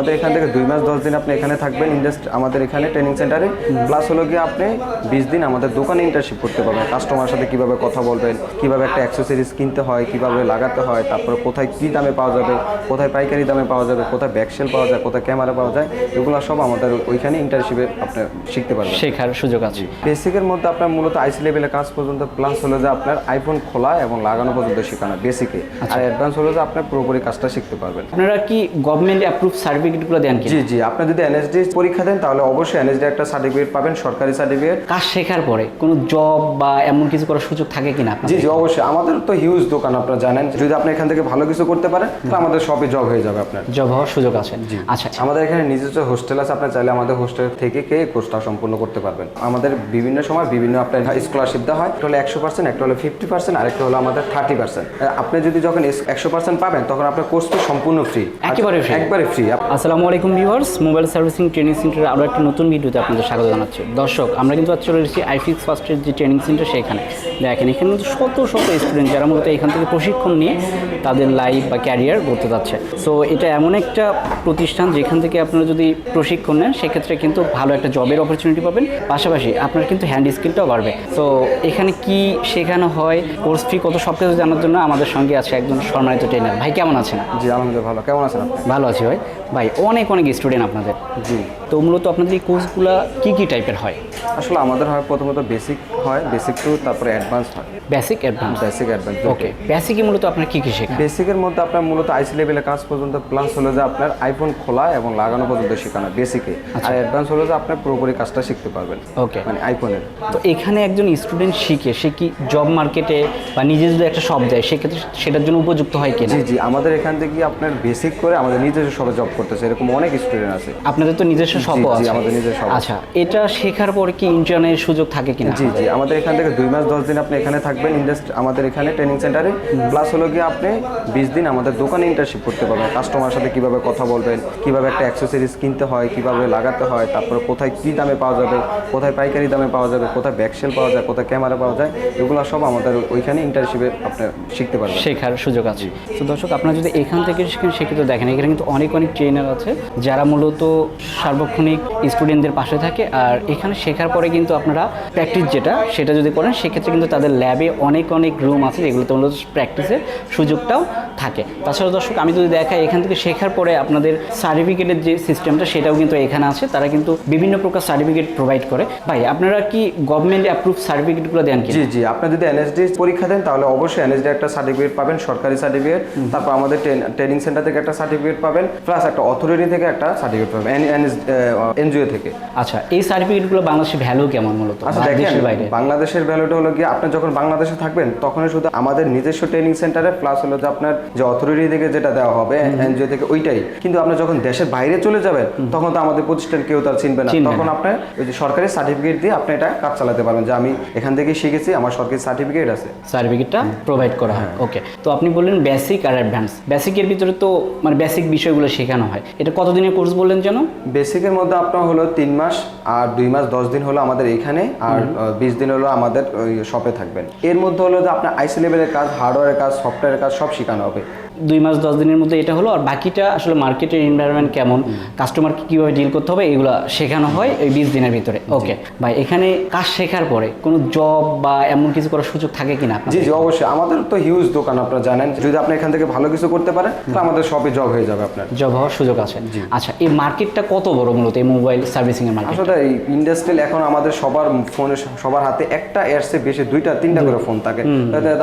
আমাদের এখান থেকে দুই মাস দশ দিন আপনি এখানে থাকবেন ইন্ডাস্ট আমাদের এখানে ট্রেনিং সেন্টারে প্লাস হলো গিয়ে আপনি বিশ দিন আমাদের দোকানে ইন্টার্নশিপ করতে পারবেন। কাস্টমার সাথে কীভাবে কথা বলবেন কীভাবে একটা অ্যাক্সেসরিজ কিনতে হয় কীভাবে লাগাতে হয় তারপরে কোথায় কী দামে পাওয়া যাবে কোথায় পাইকারি দামে পাওয়া যাবে কোথায় ব্যাকসেল পাওয়া যায় কোথায় ক্যামেরা পাওয়া যায় এগুলো সব আমাদের ওইখানে ইন্টার্নশিপে আপনি শিখতে পারবেন। শেখার সুযোগ আছে। বেসিকের মধ্যে আপনার মূলত আইসি লেভেলের কাজ পর্যন্ত প্লাস হলো যে আপনার আইফোন খোলা এবং লাগানো পর্যন্ত শেখানো বেসিকে আর অ্যাডভান্স হলো যে আপনার পুরোপুরি কাজটা শিখতে পারবেন। আপনারা কি গভর্নমেন্ট অ্যাপ্রুভ সার্টিফিকেটগুলো দেন কি জি জি। আপনি যদি এনএসডি পরীক্ষা দেন তাহলে অবশ্যই এনএসডি একটা সার্টিফিকেট পাবেন সরকারি সার্টিফিকেট কাজ শেখার পরে কোনো জব বা এমন কিছু করার সুযোগ থাকে কিনা জি জি অবশ্যই। আমাদের তো হিউজ দোকান আপনারা জানেন। যদি আপনি এখান থেকে ভালো কিছু করতে পারেন তাহলে আমাদের সবই জব হয়ে যাবে আপনার। জব হওয়ার সুযোগ আছে। আচ্ছা। আমাদের এখানে নিজস্ব হোস্টেল আছে আপনি চাইলে আমাদের হোস্টেল থেকে কে কোর্সটা সম্পূর্ণ করতে পারবেন। আমাদের বিভিন্ন সময় বিভিন্ন আপনার স্কলারশিপ দেওয়া হয়। একটা হলো একশো পার্সেন্ট একটা হলো ফিফটি পার্সেন্ট আরেকটা হলো আমাদের থার্টি পার্সেন্ট আপনি যদি যখন একশো পার্সেন্ট পাবেন তখন আপনার কোর্স সম্পূর্ণ ফ্রি একেবারে free? একবারে ফ্রি আসসালামু আলাইকুম ভিউয়ার্স মোবাইল সার্ভিসিং ট্রেনিং সেন্টারের আরও একটা নতুন ভিডিওতে আপনাদের স্বাগত জানাচ্ছি। দর্শক আমরা কিন্তু আজ চলে এসেছি আইফিক্স ফার্স্টের যে ট্রেনিং সেন্টার সেখানে। দেখেন এখানে কিন্তু শত শত স্টুডেন্ট যারা মূলত এখান থেকে প্রশিক্ষণ নিয়ে তাদের লাইফ বা ক্যারিয়ার গড়তে যাচ্ছে। সো এটা এমন একটা প্রতিষ্ঠান যেখান থেকে আপনারা যদি প্রশিক্ষণ নেন সেক্ষেত্রে কিন্তু ভালো একটা জবের অপরচুনিটি পাবেন। পাশাপাশি আপনার কিন্তু হ্যান্ড স্কিলটাও বাড়বে। সো এখানে কি শেখানো হয় কোর্স ফি কত সব কিছু জানার জন্য আমাদের সঙ্গে আছে একজন সম্মানিত ট্রেনার ভাই কেমন আছেন? জি আলহামদুলিল্লাহ ভালো। কেমন আছেন ভালো আছি ভাই। ভাই অনেক অনেক স্টুডেন্ট আপনাদের। জি। তো মূলত আপনাদের এই কোর্সগুলো কী কী টাইপের হয়? আসলে আমাদের হয় প্রথমত বেসিক হয় বেসিক টু তারপরে অ্যাডভান্স হয়। Basic advance basic advance okay বেসিকে মূলত আপনার কী কী শেখান? বেসিকের মধ্যে আপনার মূলত আইসি লেভেলের কাজ পর্যন্ত প্লাস হলো যে আপনার আইফোন খোলা এবং লাগানো পর্যন্ত শেখানো বেসিকে আর অ্যাডভান্স হলো যে আপনার পুরোপুরি কাজটা শিখতে পারবেন। ওকে মানে আইফোনের তো এখানে একজন স্টুডেন্ট শিখে সে কি জব মার্কেটে বা নিজে যদি একটা শপ দেয় সেক্ষেত্রে সেটার জন্য উপযুক্ত হয় কিনা? জি জি আমাদের এখান থেকে আপনার বেসিক করে আমাদের নিজস্ব সবে জব করতেছে এরকম অনেক স্টুডেন্ট আছে। আপনাদের তো নিজস্ব শপও জি, আছে। আমাদের নিজস্ব আচ্ছা এটা শেখার পরে কি ইন্টারনের সুযোগ থাকে কিনা? জি জি আমাদের এখান থেকে দুই মাস দশ দিন আপনি এখানে থাকবেন ইন্ডাস্ট আমাদের এখানে ট্রেনিং সেন্টারে প্লাস হলো গিয়ে আপনি বিশ দিন আমাদের দোকানে ইন্টার্নশিপ করতে পারবেন কাস্টমার সাথে কীভাবে কথা বলবেন কীভাবে একটা অ্যাক্সেসরিজ কিনতে হয় কীভাবে লাগাতে হয় তারপরে কোথায় কী দামে পাওয়া যাবে কোথায় পাইকারি দামে পাওয়া যাবে কোথায় ব্যাকসেল পাওয়া যায় কোথায় ক্যামেরা পাওয়া যায় এগুলো সব আমাদের ওইখানে ইন্টার্নশিপে আপনি শিখতে পারবেন। শেখার সুযোগ আছে। তো দর্শক আপনারা যদি এখান থেকে শিখেন সেক্ষেত্রে দেখেন এখানে কিন্তু অনেক অনেক ট্রেনার আছে যারা মূলত সার্বক্ষণিক স্টুডেন্টদের পাশে থাকে আর এখানে শেখার পরে কিন্তু আপনারা প্র্যাকটিস যেটা, সেটা যদি করেন, সেক্ষেত্রে কিন্তু তাদের ল্যাবে অনেক অনেক রুম আছে যেগুলোতে মূলত প্র্যাকটিসের সুযোগটাও থাকে। তাছাড়া দর্শক আমি যদি দেখাই এখান থেকে শেখার পরে আপনাদের সার্টিফিকেটের যে সিস্টেমটা সেটাও কিন্তু এখানে আছে। তারা কিন্তু বিভিন্ন প্রকার সার্টিফিকেট প্রোভাইড করে। ভাই আপনারা কি গভর্নমেন্ট অ্যাপ্রুভ সার্টিফিকেটগুলো দেন কি জি জি। আপনি যদি এনএসডি পরীক্ষা দেন তাহলে অবশ্যই এনএসডি একটা সার্টিফিকেট পাবেন সরকারি সার্টিফিকেট তারপর আমাদের ট্রেনিং সেন্টার থেকে একটা সার্টিফিকেট পাবেন প্লাস একটা অথরিটি থেকে একটা সার্টিফিকেট পাবেন এনজিও থেকে। আচ্ছা এই সার্টিফিকেটগুলো বাংলাদেশে ভ্যালু কেমন মূলত? আচ্ছা দেখেন বাংলাদেশের ভ্যালুটা হলো কি আপনি যখন বাংলাদেশে থাকবেন তখনই শুধু আমাদের নিজস্ব ট্রেনিং সেন্টারে প্লাস হলো যে আপনার যে অথরিটি থেকে যেটা দেওয়া হবে এনজিও থেকে ওইটাই। কিন্তু আপনি যখন দেশের বাইরে চলে যাবেন তখন তো আমাদের প্রতিষ্ঠান কেউ তার চিনবে না। তখন আপনি ওই যে সরকারি সার্টিফিকেট দিয়ে আপনি এটা কাজ চালাতে পারবেন যে আমি এখান থেকে শিখেছি আমার সরকারি সার্টিফিকেট আছে। সার্টিফিকেটটা প্রোভাইড করা হয়। হ্যাঁ। ওকে তো আপনি বললেন বেসিক আর অ্যাডভান্স বেসিকের ভিতরে তো মানে বেসিক বিষয়গুলো শেখানো হয়। এটা কতদিনের কোর্স বললেন যেন? বেসিকের মধ্যে আপনার হলো তিন মাস আর দুই মাস দশ দিন হলো আমাদের এখানে আর বিশ দিন হলো আমাদের ওই শপে থাকবেন। এর মধ্যে হলো যে আপনার আইসি লেভেলের কাজ হার্ডওয়্যারের কাজ সফটওয়্যারের কাজ সব শেখানো হবে দুই মাস দশ দিনের মধ্যে এটা হলো। আর বাকিটা আসলে মার্কেটের এনভায়রনমেন্ট কেমন কাস্টমারকে কীভাবে ডিল করতে হবে এগুলো শেখানো হয় ওই বিশ দিনের ভিতরে। ওকে ভাই এখানে কাজ শেখার পরে কোনো জব বা এমন কিছু করার সুযোগ থাকে কিনা জি জি অবশ্যই। আমাদের তো হিউজ দোকান আপনারা জানেন। যদি আপনি এখান থেকে ভালো কিছু করতে পারেন তাহলে আমাদের শপে জব হয়ে যাবে আপনার। জব হওয়ার সুযোগ আছে। আচ্ছা এই মার্কেটটা কত বড় মূলত এই মোবাইল সার্ভিসিং এর মার্কেট আসলে এই ইন্ডাস্ট্রিয়াল এখন আমাদের সবার ফোনে সবার হাতে একটা এয়ারসে বেশি দুইটা তিনটা করে ফোন থাকে।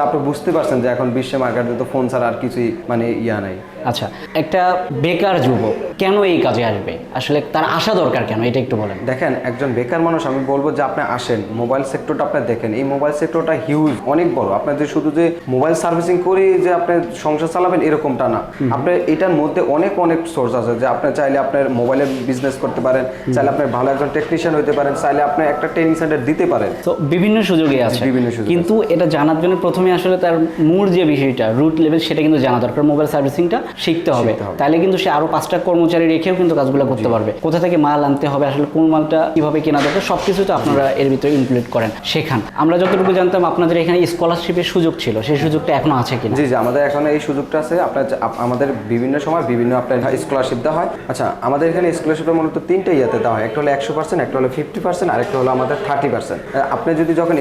আপনি বুঝতে পারছেন যে এখন বিশ্বে মার্কেটে তো ফোন ছাড়া আর কিছুই মানে ইয়া নাই। আচ্ছা একটা বেকার যুবক কেন এই কাজে আসবে? আসলে তার আসা দরকার কেন? এটা একটু বলেন। দেখেন একজন বেকার মানুষ আমি বলব যে আপনি আসেন মোবাইল সেক্টরটা আপনি দেখেন। এই মোবাইল সেক্টরটা হিউজ অনেক বড়। আপনি যে শুধু যে মোবাইল সার্ভিসিং করে যে আপনি সংসার চালাবেন এরকমটা না। আপনি এটার মধ্যে অনেক অনেক সোর্স আছে যে আপনি চাইলে আপনার মোবাইলের বিজনেস করতে পারেন চাইলে আপনি ভালো একজন টেকনিশিয়ান হতে পারেন চাইলে আপনি একটা ট্রেনিং সেন্টার দিতে পারেন। তো বিভিন্ন সুযোগে আছে। বিভিন্ন সুযোগ কিন্তু এটা জানার জন্য প্রথমে আসলে তার মূল যে বিষয়টা রুট লেভেল সেটা কিন্তু জানা দরকার। মোবাইল সার্ভিসিংটা শিখতে হবে। তাহলে কিন্তু সে আরও পাঁচটা কর্মচারী রেখেও কিন্তু কাজগুলো করতে পারবে। কোথা থেকে মাল আনতে হবে আসলে কোন মালটা কীভাবে কেনা দরকার সব কিছু তো আপনারা এর ভিতরে ইনক্লুড করেন। শেখান। আমরা যতটুকু জানতাম আপনাদের এখানে স্কলারশিপের সুযোগ ছিল সেই সুযোগটা এখনও আছে কিনা? জি জি আমাদের এখন এই সুযোগটা আছে। আপনার আমাদের বিভিন্ন সময় বিভিন্ন আপনার স্কলারশিপ দেওয়া হয়। আচ্ছা আমাদের এখানে স্কলারশিপের মূলত তিনটে ইয়েতে দেওয়া হয়। একটা হলো একশো পার্সেন্ট একটা হলো ফিফটি পার্সেন্ট আর একটা হলো আমাদের থার্টি পার্সেন্ট আপনি যদি যখন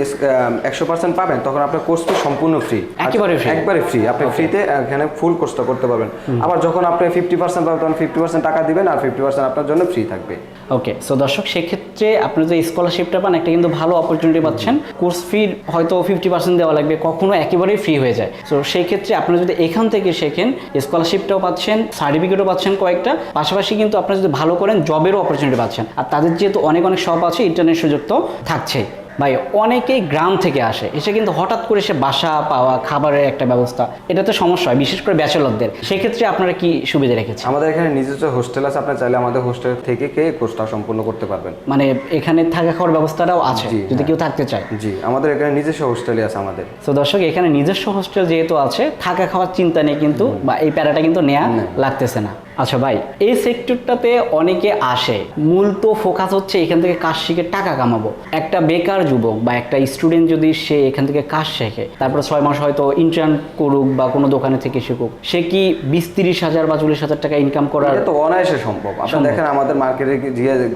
একশো পার্সেন্ট পাবেন তখন আপনার কোর্স ফি সম্পূর্ণ ফ্রি একেবারে free? একবারে ফ্রি আপনি ফ্রিতে এখানে ফুল কোর্সটা করতে পারবেন। আবার যখন আপনি ফিফটি পার্সেন্ট পাবেন তখন ফিফটি পার্সেন্ট টাকা দিবেন আর ফিফটি পার্সেন্ট আপনার জন্য ফ্রি থাকবে। ওকে সো দর্শক সেক্ষেত্রে আপনি যে স্কলারশিপটা পান একটা কিন্তু ভালো অপরচুনিটি পাচ্ছেন। কোর্স ফি হয়তো ফিফটি পার্সেন্ট দেওয়া লাগবে কখনো একেবারেই ফ্রি হয়ে যায়। সো সেই ক্ষেত্রে আপনি যদি এখান থেকে শেখেন স্কলারশিপটাও পাচ্ছেন সার্টিফিকেটও পাচ্ছেন কয়েকটা পাশাপাশি কিন্তু আপনি যদি ভালো করেন জবেরও অপরচুনিটি পাচ্ছেন। আর তাদের যেহেতু অনেক অনেক শপ আছে ইন্টারনেট সুযোগ তো থাকছেই। ভাই অনেকেই গ্রাম থেকে আসে। এসে কিন্তু হঠাৎ করে সে বাসা পাওয়া খাবারের একটা ব্যবস্থা এটা তো সমস্যা হয় বিশেষ করে ব্যাচেলরদের। সেক্ষেত্রে আপনারা কি সুবিধা রেখেছেন? আমাদের এখানে নিজস্ব হোস্টেল আছে আপনি চাইলে আমাদের হোস্টেল থেকে কে কোর্সটা সম্পূর্ণ করতে পারবেন। মানে এখানে থাকা খাওয়ার ব্যবস্থাটাও আছে যদি হ্যাঁ। কেউ থাকতে চায়। জি আমাদের এখানে নিজস্ব হোস্টেলই আছে আমাদের। তো দর্শক এখানে নিজস্ব হোস্টেল যেহেতু আছে থাকা খাওয়ার চিন্তা নেই কিন্তু বা এই প্যারাটা কিন্তু নেওয়া লাগতেছে না। আচ্ছা ভাই এই সেক্টরটাতে অনেকে আসে। মূল তো ফোকাস হচ্ছে এখান থেকে কাজ শিখে টাকা কামাবো। একটা বেকার যুবক বা একটা স্টুডেন্ট যদি সে এখান থেকে কাজ শেখে তারপর ছয় মাস হয়তো ইন্টার্ন করুক বা কোনো দোকানে থেকে শিখুক সে কি বিশ তিরিশ হাজার বা চল্লিশ হাজার টাকা ইনকাম করার তো অনায়াসে সম্ভব। আপনি দেখেন আমাদের মার্কেটে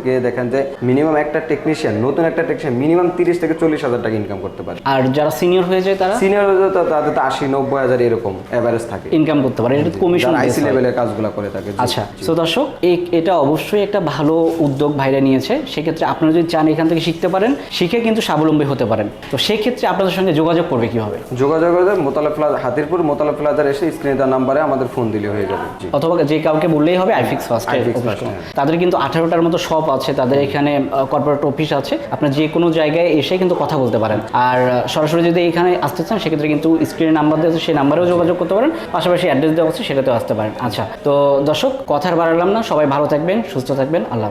গিয়ে দেখেন যে মিনিমাম একটা টেকনিশিয়ান নতুন একটা টেকনিশিয়ান মিনিমাম তিরিশ থেকে চল্লিশ হাজার টাকা ইনকাম করতে পারে। আর যারা সিনিয়র হয়ে যায় তারা? সিনিয়র হয়ে যায় তাদের তো আশি নব্বই হাজার এরকম অ্যাভারেজ থাকে। ইনকাম করতে পারে। এটা কমিশন আইসি লেভেলের কাজগুলো করে থাকে। জি, আচ্ছা। তো দর্শক এটা অবশ্যই একটা ভালো উদ্যোগ ভাইরা নিয়েছে। সেক্ষেত্রে আপনারা যদি চান এখান থেকে শিখতে পারেন শিখে কিন্তু স্বাবলম্বী হতে পারেন। তো সেক্ষেত্রে আপনাদের সঙ্গে যোগাযোগ করবে কীভাবে? যোগাযোগ করে মোতালা প্লাজা হাতিরপুর মোতালা প্লাজার এসে স্ক্রিনে দেওয়ার নাম্বারে আমাদের ফোন দিলে হয়ে যাবে। অথবা যে কাউকে বললেই হবে আইফিক্স ফার্স্ট হ্যাঁ। তাদের কিন্তু আঠারোটার মতো শপ আছে তাদের এখানে কর্পোরেট অফিস আছে। আপনার যে কোনো জায়গায় এসে কিন্তু কথা বলতে পারেন। আর সরাসরি যদি এখানে আসতে চান সেক্ষেত্রে কিন্তু স্ক্রিনে নাম্বার দেওয়া আছে সেই নাম্বারেও যোগাযোগ করতে পারেন। পাশাপাশি অ্যাড্রেস দেওয়া আছে সেটাতেও আসতে পারেন। আচ্ছা তো দর্শক কথা কথার বাড়ালাম না সবাই ভালো থাকবেন সুস্থ থাকবেন আল্লাহ।